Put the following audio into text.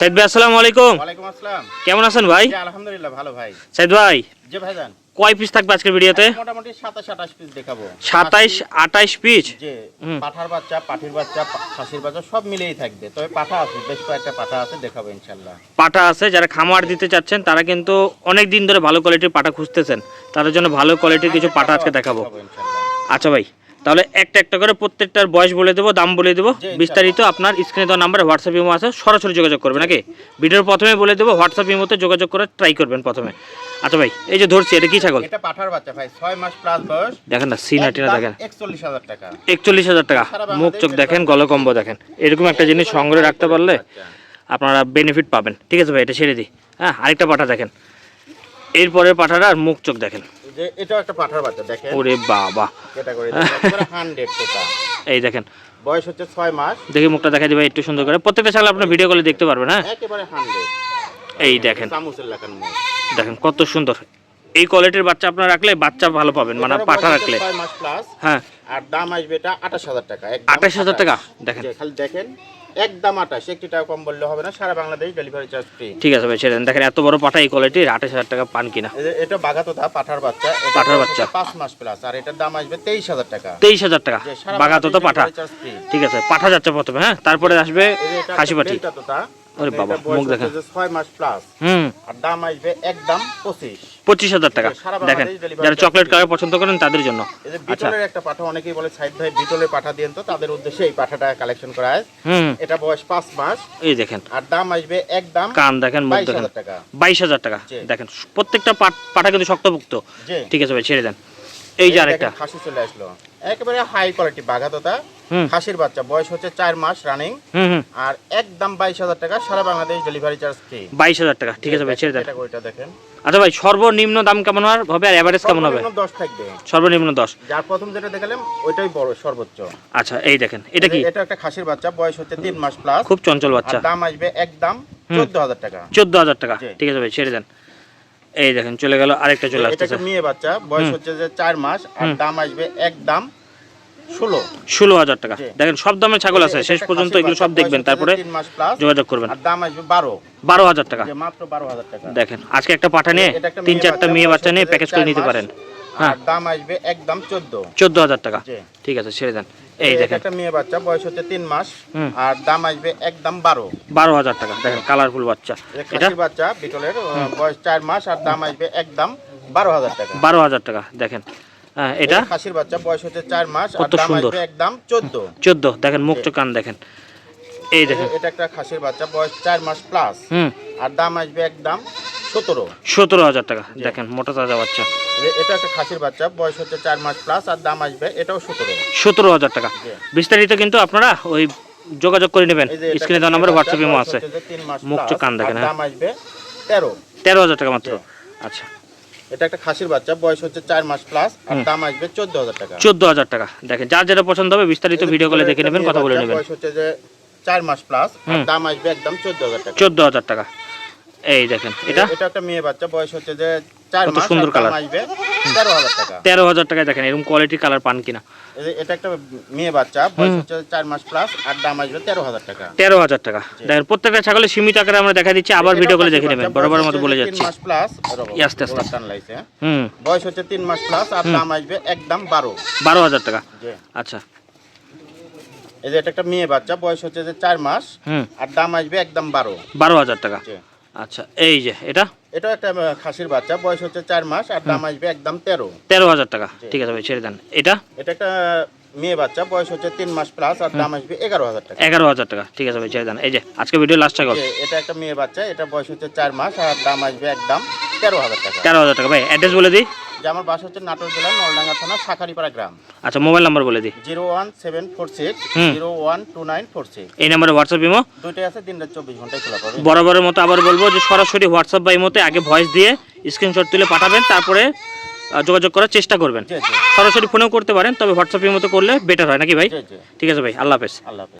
সাইদ ভাই আসসালামু আলাইকুম। ওয়ালাইকুম আসসালাম। কেমন আছেন ভাই? আলহামদুলিল্লাহ ভালো ভাই। সাইদ ভাই যে ভাইজান। কয় পিস থাকবে আজকের ভিডিওতে? মোটামুটি সাতাশ আঠাশ পিস দেখাবো। সাতাইশ আঠাইশ পিস যে হুম। পাঠার বাচ্চা পাঠির বাচ্চা খাসির বাচ্চা সব মিলেই থাকবে। তবে পাঠা আছে বেশ কয়েকটা পাঠা আছে দেখাবো ইনশাল্লাহ পাটা আছে যারা খামার দিতে চাচ্ছেন তারা কিন্তু অনেক দিন ধরে ভালো কোয়ালিটির পাঠা খুঁজতেছেন। তাদের জন্য ভালো কোয়ালিটির কিছু পাটা আজকে দেখাবো। আচ্ছা ভাই তাহলে একটা একটা করে প্রত্যেকটার বয়স বলে দেবো দাম বলে দেবো। বিস্তারিত আপনার স্ক্রিনে দেওয়া নাম্বারে হোয়াটসঅ্যাপ ইমো আছে সরাসরি যোগাযোগ করবেন নাকি? ভিডিওর প্রথমে বলে দেবো হোয়াটসঅ্যাপ ইমোতে যোগাযোগ করে ট্রাই করবেন প্রথমে। আচ্ছা ভাই এই যে ধরছি এটা কি ছাগল? এটা পাঠার বাচ্চা ভাই ছয় মাস প্লাস বয়স। দেখেন না সিনা টিনা দেখেন। একচল্লিশ হাজার টাকা। মুখ চোখ দেখেন গলকম্ব দেখেন। এরকম একটা জিনিস সংগ্রহে রাখতে পারলে আপনারা বেনিফিট পাবেন। ঠিক আছে ভাই এটা ছেড়ে দিই। হ্যাঁ আরেকটা পাঠা দেখেন। এরপরের পাঠাটা আর মুখ চোখ দেখেন। যে এটাও একটা পাঠার বাচ্চা দেখেন। ওরে বাবা। এটা করে হান্ড্রেড টোটা এই দেখেন। বয়স হচ্ছে ছয় মাস। দেখি মুখটা দেখা দিবে একটু সুন্দর করে। প্রত্যেকটা ছাগল আপনার ভিডিও কলে দেখতে পারবেন হ্যাঁ? একেবারে হান্ড্রেড এই দেখেন। চামচের লেখার মুখ দেখেন কত সুন্দর। এই কোয়ালিটির বাচ্চা আপনারা রাখলে বাচ্চা ভালো পাবেন মানে পাঠা রাখলে। মাস প্লাস হ্যাঁ। আর দাম আসবে এটা আঠাশ হাজার টাকা আঠাশ হাজার টাকা। দেখেন। খালি দেখেন। একদম আঠাশ একটি টাকা কম বললে হবে না সারা বাংলাদেশ ডেলিভারি চার্জ ফ্রি ঠিক আছে ভাই সেটা দেখেন এত বড় পাঠা এই কোয়ালিটির আঠাশ হাজার টাকা পান কিনা। এটা বাগাতোতা পাঠার বাচ্চা। পাঠার বাচ্চা। পাঁচ মাস প্লাস আর এটার দাম আসবে তেইশ হাজার টাকা। তেইশ হাজার টাকা। বাগাতো তো পাঠা। ঠিক আছে পাঠা যাচ্ছে প্রথমে হ্যাঁ? তারপরে আসবে খাসি পাঠি ওরে বাবা, মুখ দেখেন। হচ্ছে মাস প্লাস হুম। আর দাম আসবে একদম পঁচিশ। পঁচিশ হাজার টাকা। দেখেন যারা চকলেট কালার পছন্দ করেন তাদের জন্য। এই যে বিটলের একটা পাঠা অনেকেই বলে ভাই বিটলের পাঠা তো তাদের উদ্দেশ্যে এই পাঠাটা কালেকশন করা হয়। এটা বয়স পাঁচ মাস। এই দেখেন। আর দাম আসবে একদম কান দেখেন মুখ দেখেন। হাজার টাকা। বাইশ হাজার টাকা। দেখেন প্রত্যেকটা পাঠা কিন্তু শক্তপুক্ত। জি। ঠিক আছে ভাই ছেড়ে দেন। এই যে আরেকটা। খাসি চলে আসলো। একেবারে হাই কোয়ালিটি বাঘাততা। খাসির বাচ্চা। বয়স হচ্ছে চার মাস রানিং আর একদম বাইশ হাজার টাকা সারা বাংলাদেশ ডেলিভারি চার্জ ফ্রি বাইশ হাজার টাকা। ঠিক আছে ভাই ছেড়ে দেন। এটা ওইটা দেখেন। আচ্ছা ভাই সর্বনিম্ন দাম কেমন হবে আর এভারেজ কেমন হবে? সর্বনিম্ন দশ থাকবে। সর্বনিম্ন দশ। যার প্রথম যেটা দেখালাম ওইটাই বড় সর্বোচ্চ। আচ্ছা এই দেখেন এটা কি? এটা একটা খাসির বাচ্চা বয়স হচ্ছে তিন মাস প্লাস খুব চঞ্চল বাচ্চা। দাম আসবে একদম। চোদ্দ হাজার টাকা। চোদ্দ হাজার টাকা। ঠিক আছে ভাই ছেড়ে দেন। এই দেখেন চলে গেল আরেকটা চলে আসছে এটা মেয়ে বাচ্চা বয়স হচ্ছে যে 4 মাস আর দাম আসবে একদম ষোলো। ষোলো হাজার টাকা। দেখেন সব দামের ছাগল আছে শেষ পর্যন্ত এগুলো সব দেখবেন তারপরে 3 মাস প্লাস যোগাযোগ করবেন। আর দাম আসবে বারো। বারো হাজার টাকা। যে মাত্র বারো হাজার টাকা। দেখেন আজকে একটা পাঠা নিয়ে তিন চারটা মেয়ে বাচ্চা নিয়ে প্যাকেজ করে নিতে পারেন। আর দাম আসবে একদম চোদ্দ। চোদ্দ হাজার টাকা। ঠিক আছে ছেড়ে দেন। এই দেখেন। একটা মেয়ে বাচ্চা বয়স হচ্ছে তিন মাস। আর দাম আসবে একদম বারো। বারো হাজার টাকা। দেখেন কালারফুল বাচ্চা। এটা? বাচ্চা বিটলের বয়স চার মাস আর দাম আসবে একদম বারো হাজার টাকা। বারো হাজার টাকা দেখেন। হ্যাঁ এটা? খাসির বাচ্চা বয়স হচ্ছে চার মাস আর দাম। আসবে একদম চোদ্দ। চোদ্দ দেখেন মুখ চোখ কান দেখেন। এই দেখেন। এটা একটা খাসির বাচ্চা বয়স চার মাস প্লাস আর দাম আসবে একদম সতেরো। সতেরো হাজার টাকা। দেখেন মোটা তাজা বাচ্চা। এটা একটা খাসির বাচ্চা বয়স হচ্ছে চার মাস প্লাস আর দাম আসবে এটাও সতেরো। সতেরো হাজার টাকা। বিস্তারিত কিন্তু আপনারা ওই যোগাযোগ করে নেবেন। স্ক্রিনে দেওয়া নাম্বার হোয়াটসঅ্যাপ ইমো আছে। মুখ চোখ কান দেখেন, হ্যাঁ। দাম আসবে তেরো। তেরো হাজার টাকা মাত্র। আচ্ছা। এটা একটা খাসির বাচ্চা বয়স হচ্ছে চার মাস প্লাস আর দাম আসবে চোদ্দ হাজার টাকা। চোদ্দ হাজার টাকা। দেখেন যার যেটা পছন্দ হবে বিস্তারিত ভিডিও কলে দেখে নেবেন কথা বলে নেবেন। বয়স হচ্ছে যে চার মাস প্লাস আর দাম আসবে একদম চোদ্দ হাজার টাকা। চোদ্দ হাজার টাকা। এই দেখেন এটা? এটা একটা মেয়ে বাচ্চা বয়স হচ্ছে যে চার কত মাস সুন্দর colour। আসবে তেরো হাজার টাকা। তেরো হাজার টাকায় দেখেন এরকম কালার পান কিনা। এটা একটা মেয়ে বাচ্চা বয়স হচ্ছে চার মাস প্লাস আর দাম আসবে তেরো হাজার টাকা। তেরো হাজার টাকা। দেখেন প্রত্যেকটা ছাগলের সীমিত আকারে আমরা দেখা দিচ্ছি আবার ভিডিও কলে দেখে নেবেন বরাবর মতো বলে যাচ্ছি। মাস প্লাস আস্তে আস্তে। লাইছে। হুম। বয়স হচ্ছে তিন মাস প্লাস আর দাম আসবে একদম বারো। বারো হাজার টাকা। আচ্ছা। এই যে এটা একটা মেয়ে বাচ্চা বয়স হচ্ছে যে চার মাস হুম। আর দাম আসবে একদম বারো। বারো হাজার টাকা। আচ্ছা এই যে এটা? এটা একটা খাসির বাচ্চা বয়স হচ্ছে চার মাস আর দাম আসবে একদম তেরো। তেরো হাজার টাকা। ঠিক আছে ভাই ছেড়ে দেন। এটা? এটা একটা মেয়ে বাচ্চা বয়স হচ্ছে তিন মাস প্লাস আর দাম আসবে এগারো হাজার টাকা। এগারো হাজার টাকা। ঠিক আছে ভাই ছেড়ে দেন। এই যে আজকে ভিডিও লাস্ট টাকা এটা একটা মেয়ে বাচ্চা এটা বয়স হচ্ছে চার মাস আর দাম আসবে একদম তেরো হাজার টাকা। তেরো হাজার টাকা। ভাই অ্যাড্রেস বলে দিই। যে আমার বাসা হচ্ছে নাটোর জেলার নলডাঙ্গা থানা শাখারিপাড়া গ্রাম। আচ্ছা মোবাইল নাম্বার বলে দিই। Zero one seven four six zero one two nine four six. এই নাম্বারে হোয়াটসঅ্যাপ ইমো? দুইটাই আছে দিন রাত চব্বিশ ঘন্টায় খোলা পাবে। বরাবরের মতো আবার বলব যে সরাসরি হোয়াটসঅ্যাপ বা ইমোতে আগে ভয়েস দিয়ে স্ক্রিনশট তুলে পাঠাবেন তারপরে যোগাযোগ করার চেষ্টা করবেন। সরাসরি ফোনেও করতে পারেন তবে হোয়াটসঅ্যাপ ইমোতে করলে বেটার হয় নাকি ভাই? ঠিক আছে ভাই আল্লাহ হাফেজ। আল্লাহ হাফেজ।